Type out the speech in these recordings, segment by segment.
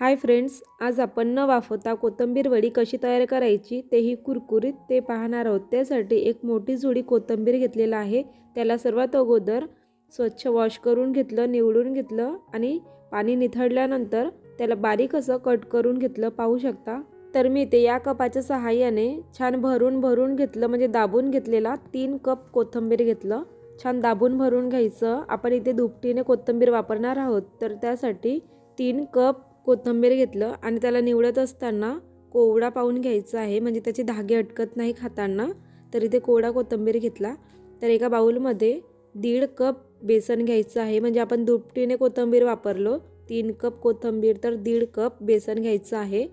Hi friends आज आपण न वाफवता कोथंबीर वडी कशी तयार करायची तेही कुरकुरीत ते पाहणार आहोत. त्यासाठी एक मोठी जुडी कोथिंबीर घेतलेला आहे. त्याला सर्वात अगोदर स्वच्छ वॉश करून घेतलं निवडून घेतलं आणि पाणी निथळल्यानंतर त्याला बारीक असं कट करून घेतलं. पाहू शकता? तर मी ते या कपाच्या सहाय्याने छान भरून भरून घेतलं म्हणजे दाबून घेतलेला तीन कप कोथिंबीर घेतलं. छान दाबून भरून घ्यायचं. आपण इथे दुपटीने कोथिंबीर वापरणार आहोत. तर त्यासाठी तीन कप कोथिंबीर घेतलं आणि त्याला निवडत असताना कोवडा पाहून घ्यायचा आहे. म्हणजे त्याचे धागे अटकत नाही खाताना. तर इथे कोवडा कोथिंबीर घेतला. तर एका बाऊलमध्ये दीड कप बेसन घ्यायचं आहे. म्हणजे आपण दुपटीने कोथिंबीर वापरलो. तीन कप कोथिंबीर तर दीड कप बेसन घ्यायचं आहे.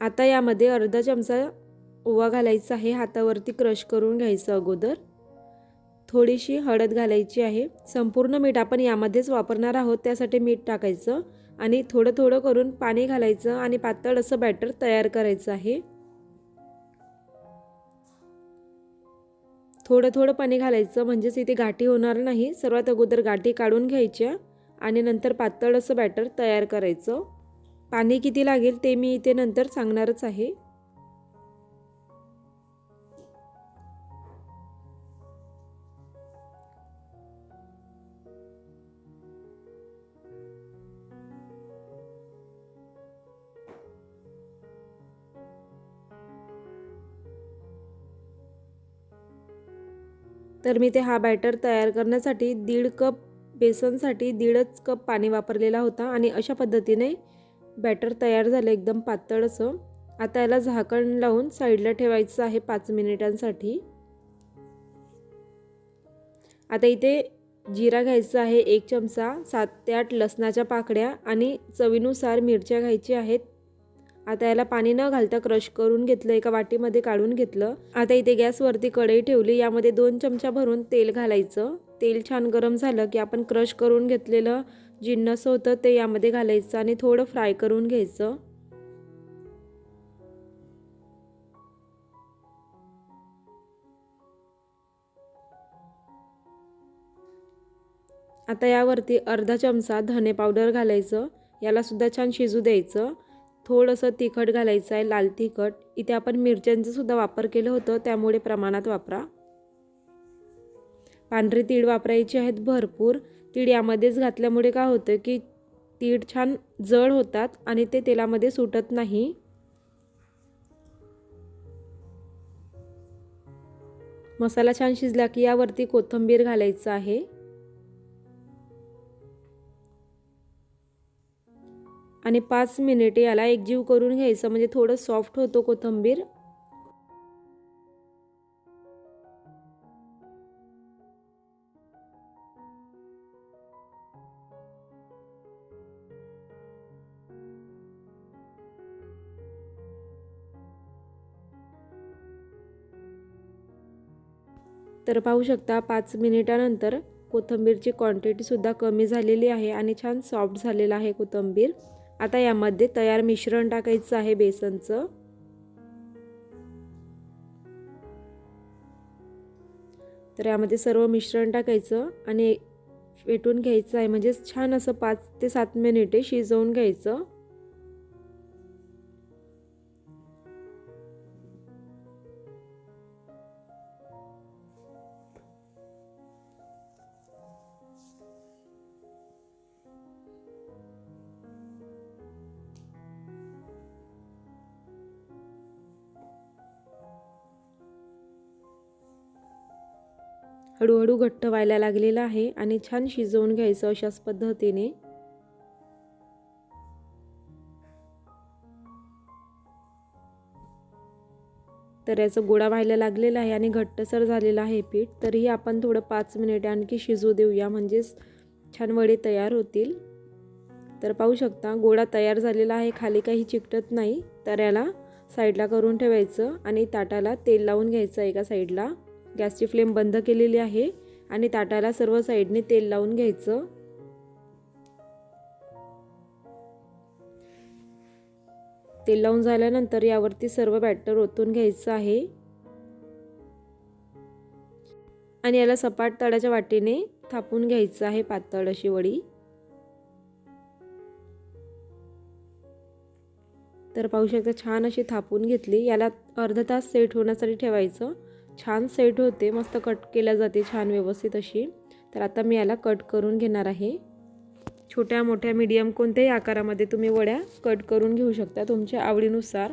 आता यामध्ये अर्धा चमचा ओवा घालायचा आहे. हातावरती क्रश करून घ्यायचं अगोदर. थोडीशी हळद घालायची आहे. संपूर्ण मीठ आपण यामध्येच वापरणार आहोत. त्यासाठी मीठ टाकायचं. आणि थोडं थोडं करून पाणी घालायचं आणि पातळ असं बॅटर तयार करायचं आहे. थोडं थोडं पाणी घालायचं म्हणजेच इथे गाठी होणार नाही. सर्वात अगोदर गाठी काढून घ्यायच्या आणि नंतर पातळ असं बॅटर तयार करायचं. पाणी किती लागेल ते मी इथे नंतर सांगणारच आहे. तर मी ते हा बॅटर तयार करण्यासाठी दीड कप बेसनसाठी दीडच कप पाणी वापरलेला होता आणि अशा पद्धतीने बॅटर तयार झालं एकदम पातळ असं. आता याला झाकण लावून साईडला ठेवायचं आहे पाच मिनिटांसाठी. आता इथे जिरा घ्यायचा आहे एक चमचा सात ते आठ लसणाच्या पाकड्या आणि चवीनुसार मिरच्या घ्यायच्या आहेत. आता याला पाणी न घालता क्रश करून घेतलं एका वाटीमध्ये काढून घेतलं. आता इथे गॅसवरती कढई ठेवली यामध्ये दोन चमचा भरून तेल घालायचं. तेल छान गरम झालं की आपण क्रश करून घेतलेलं जिन्नस होतं ते यामध्ये घालायचं आणि थोडं फ्राय करून घ्यायचं. आता यावरती अर्धा चमचा धने पावडर घालायचं. याला सुद्धा छान शिजू द्यायचं. थोडंसं तिखट घालायचं आहे लाल तिखट. इथे आपण मिरच्यांचं सुद्धा वापर केलं होतं त्यामुळे प्रमाणात वापरा. पांढरी तीळ वापरायची आहेत भरपूर. तीळ यामध्येच घातल्यामुळे काय होतं की तीळ छान जड होतात आणि ते तेलामध्ये सुटत नाही. मसाला छान शिजला की यावरती कोथिंबीर घालायचं आहे. आणि पाच मिनिटे याला एकजीव करून घ्यायचं. म्हणजे थोडं सॉफ्ट होतो कोथिंबीर. तर पाहू शकता पाच मिनिटानंतर कोथिंबीरची क्वांटिटीसुद्धा कमी झालेली आहे आणि छान सॉफ्ट झालेलं आहे कोथिंबीर. आता यामध्ये तयार मिश्रण टाकायचं आहे बेसनचं. तर यामध्ये सर्व मिश्रण टाकायचं आणि फेटून घ्यायचं आहे. म्हणजेच छान असं पाच ते सात मिनिटे शिजवून घ्यायचं. हळूहळू घट्ट व्हायला लागलेला आहे आणि छान शिजवून घ्यायचं अशाच पद्धतीने. तर याचं गोळा व्हायला लागलेला आहे आणि घट्टसर झालेला आहे पीठ. तरीही आपण थोडं पाच मिनिटे आणखी शिजू देऊया म्हणजेच छान वडे तयार होतील. तर पाहू शकता गोळा तयार झालेला आहे खाली काही चिकटत नाही. तर याला साईडला करून ठेवायचं आणि ताटाला तेल लावून घ्यायचं एका साईडला. गॅसची फ्लेम बंद केलेली आहे आणि ताटाला सर्व साईडने तेल लावून घ्यायचं. तेल लावून झाल्यानंतर यावरती सर्व बॅटर ओतून घ्यायचं आहे. आणि याला सपाट तळाच्या वाटीने थापून घ्यायचं आहे पातळ अशी वडी. तर पाहू शकता छान अशी थापून घेतली. याला अर्धा तास सेट होण्यासाठी ठेवायचं. छान सेट होते. मस्त कट केल्या जाते छान व्यवस्थित अशी. तर आता मी याला कट करून घेणार आहे. छोट्या मोठ्या मीडियम कोणत्याही आकारामध्ये तुम्ही वड्या कट करून घेऊ शकता तुमच्या आवडीनुसार.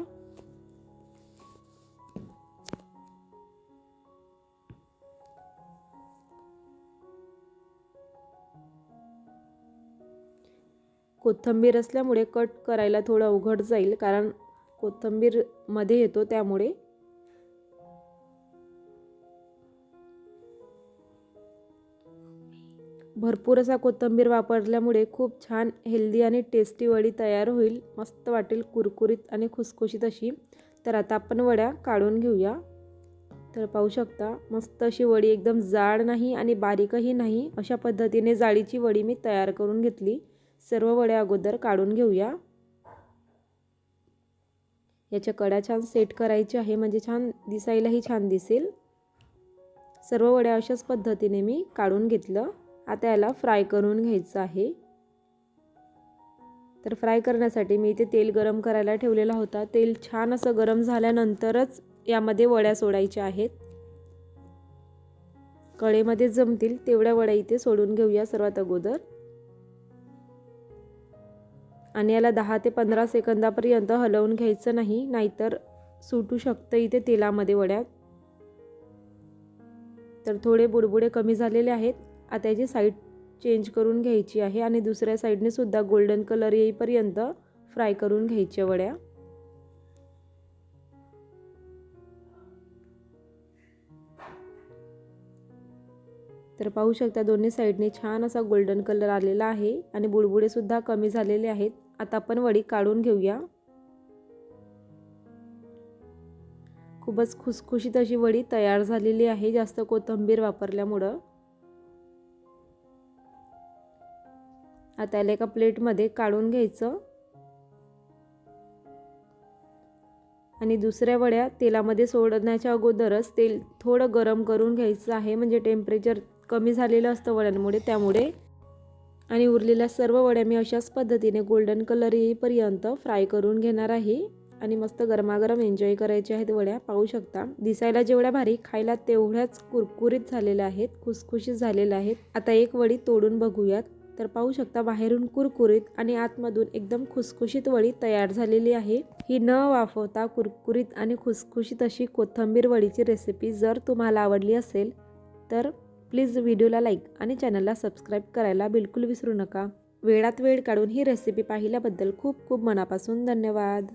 कोथिंबीर असल्यामुळे कट करायला थोडं अवघड जाईल कारण कोथंबीरमध्ये येतो त्यामुळे भरपूर असा कोथिंबीर वापरल्यामुळे खूप छान हेल्दी आणि टेस्टी वडी तयार होईल. मस्त वाटेल कुरकुरीत आणि खुसखुशीत अशी. तर आता आपण वड्या काढून घेऊया. तर पाहू शकता मस्त अशी वडी एकदम जाड नाही आणि बारीकही नाही. अशा पद्धतीने जाळीची वडी मी तयार करून घेतली. सर्व वड्या अगोदर काढून घेऊया. याच्या कड्या छान सेट करायची आहे म्हणजे छान दिसायलाही छान दिसेल. सर्व वड्या अशाच पद्धतीने मी काढून घेतलं. आता याला फ्राय करून घ्यायचं आहे. तर फ्राय करण्यासाठी मी इथे तेल गरम करायला ठेवलेला होता. तेल छान असं गरम झाल्यानंतरच यामध्ये वड्या सोडायच्या आहेत. कळेमध्ये जमतील तेवढ्या वड्या इथे सोडून घेऊया सर्वात अगोदर. आणि याला दहा ते पंधरा सेकंदापर्यंत हलवून घ्यायचं नाही नाहीतर सुटू शकतं इथे तेलामध्ये वड्यात तर थोडे बुडबुडे कमी झालेले आहेत. आता याची साईड चेंज करून घ्यायची आहे आणि दुसऱ्या साईडने सुद्धा गोल्डन कलर येईपर्यंत फ्राय करून घ्यायच्या वड्या. तर पाहू शकता दोन्ही साईडने छान असा गोल्डन कलर आलेला आहे आणि बुडबुडे सुद्धा कमी झालेले आहेत. आता आपण वडी काढून घेऊया. खूपच खुसखुशीत अशी वडी तयार झालेली आहे जास्त कोथिंबीर वापरल्यामुळं. आता याला एका प्लेटमध्ये काढून घ्यायचं. आणि दुसऱ्या वड्या तेलामध्ये सोडण्याच्या अगोदरच तेल थोडं गरम करून घ्यायचं आहे. म्हणजे टेम्परेचर कमी झालेलं असतं वड्यांमुळे त्यामुळे. आणि उरलेल्या सर्व वड्या मी अशाच पद्धतीने गोल्डन कलर येईपर्यंत फ्राय करून घेणार आहे. आणि मस्त गरमागरम एन्जॉय करायचे आहेत वड्या पाहू शकता. दिसायला जेवढ्या भारी खायला तेवढ्याच कुरकुरीत झालेल्या आहेत खुसखुशीत झालेल्या आहेत. आता एक वडी तोडून बघूयात. तर पाहू शकता बाहेरून कुरकुरीत आणि आतमधून एकदम खुसखुशीत वडी तयार झालेली आहे. ही न वाफवता कुरकुरीत आणि खुसखुशीत अशी कोथंबीर वडीची रेसिपी जर तुम्हाला आवडली असेल तर प्लीज व्हिडिओला लाईक आणि चॅनलला सबस्क्राईब करायला बिलकुल विसरू नका. वेळात वेळ काढून ही रेसिपी पाहिल्याबद्दल खूप खूप मनापासून धन्यवाद.